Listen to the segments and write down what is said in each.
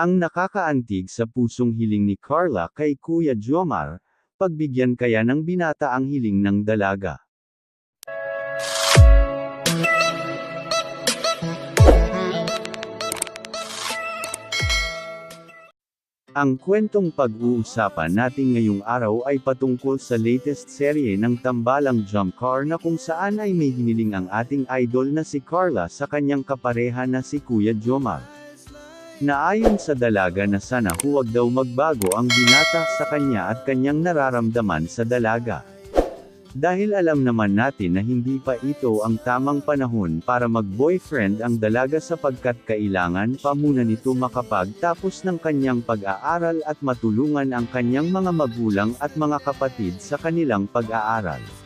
Ang nakakaantig sa pusong hiling ni Carla kay Kuya Jomar, pagbigyan kaya ng binata ang hiling ng dalaga. Ang kwentong pag-uusapan natin ngayong araw ay patungkol sa latest serye ng Tambalang Jump Car na kung saan ay may hiniling ang ating idol na si Carla sa kanyang kapareha na si Kuya Jomar. Naayon sa dalaga na sana huwag daw magbago ang binata sa kanya at kanyang nararamdaman sa dalaga. Dahil alam naman natin na hindi pa ito ang tamang panahon para mag-boyfriend ang dalaga sapagkat kailangan pa muna nito makapagtapos ng kanyang pag-aaral at matulungan ang kanyang mga magulang at mga kapatid sa kanilang pag-aaral.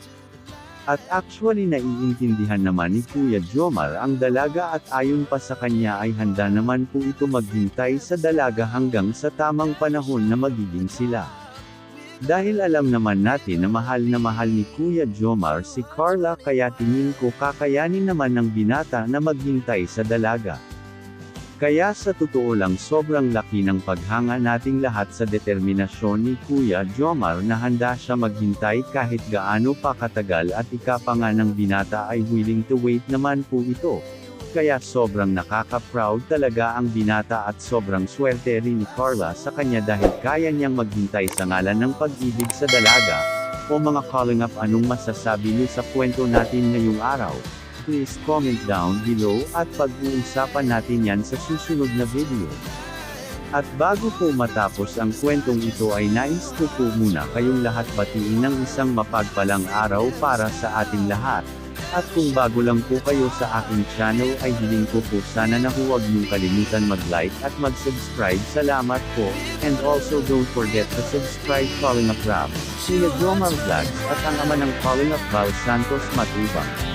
At actually naiintindihan naman ni Kuya Jomar ang dalaga at ayon pa sa kanya ay handa naman po ito maghintay sa dalaga hanggang sa tamang panahon na magiging sila. Dahil alam naman natin na mahal na mahal ni Kuya Jomar si Carla kaya tingin ko kakayanin naman ng binata na maghintay sa dalaga. Kaya sa totoo lang sobrang laki ng paghanga nating lahat sa determinasyon ni Kuya Jomar na handa siya maghintay kahit gaano pa katagal at ikapanga ng binata ay willing to wait naman po ito. Kaya sobrang nakaka-proud talaga ang binata at sobrang swerte rin ni Carla sa kanya dahil kaya niyang maghintay sa ngalan ng pag-ibig sa dalaga. O mga calling up anong masasabi niyo sa kwento natin ngayong araw? Please comment down below at pag-uusapan natin yan sa susunod na video. At bago po matapos ang kwentong ito ay nais ko po muna kayong lahat batiin ng isang mapagpalang araw para sa ating lahat. At kung bago lang po kayo sa aking channel ay hiling ko po sana na huwag niyong kalimutan mag-like at mag-subscribe. Salamat po, and also don't forget to subscribe Calling Up Rap, Kuya Jomar Vlogs at ang ama ng Calling Up Val Santos Matubang.